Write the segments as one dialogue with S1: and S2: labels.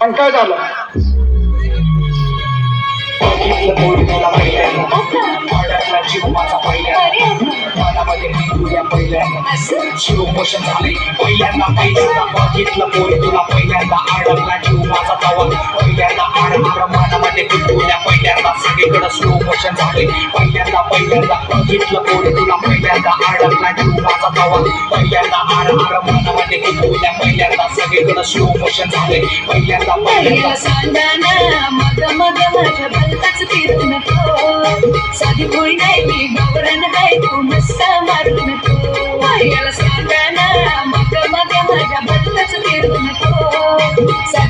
S1: सांग काय झालं?
S2: पहिल्यांदा पहिल्यांदा पहिल्यांदा झाले पहिल्यांदा पहिल्यांदा बघितलं पोरी तुला पहिल्यांदा अडकला जीव माझा तवा पहिल्यांदा आडमार मनामध्ये मी पहिल्यांदा. सगळीकडे स्लो मोशन झाले. पहिल्यांदा पहिल्यांदा. बघितलं पोरी तुला पहिल्यांदा अडकला जीव माझा तवा पहिल्यांदा आड आड मनामध्ये मी पहिल्यांदा. सगळीकडे स्लो मोशन झाले. पहिल्यांदा पहिल्यांदा.
S3: सांगाना मग मग माझ्या भलताच फिरू नको. साधी भोळी नाही मी गौरण आहे तू मस्त मारू नको.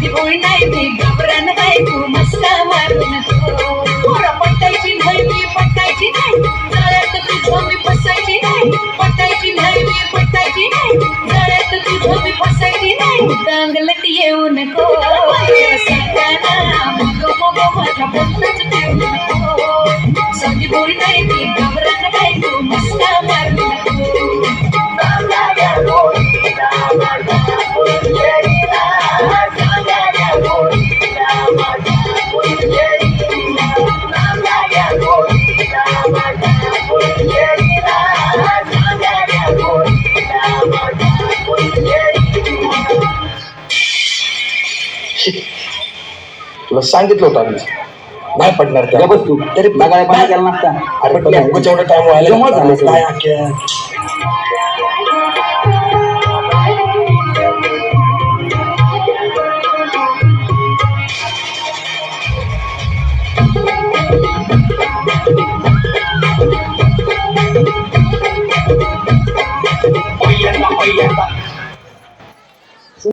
S3: नको साधी नाही मी गौरण आहे. तू मस्त मारू नको हो. पोरं पटायची नाही मी पटायची नाही. जाळ्यात तुझं मी फसायची नाही. पटायची नाही मी पटायची नाही. जाळ्यात तुझं मी फसायची नाही. दांगलट येऊ नको हो. मग मग माझ्या ठेवू
S1: तुला सांगितलं होतं आम्ही नाही पडणार त्या.
S4: बस तू. तरी बघायला पाहिजे केला नसता
S1: अरे पण टाइम व्हायला. काय अख्ख्या?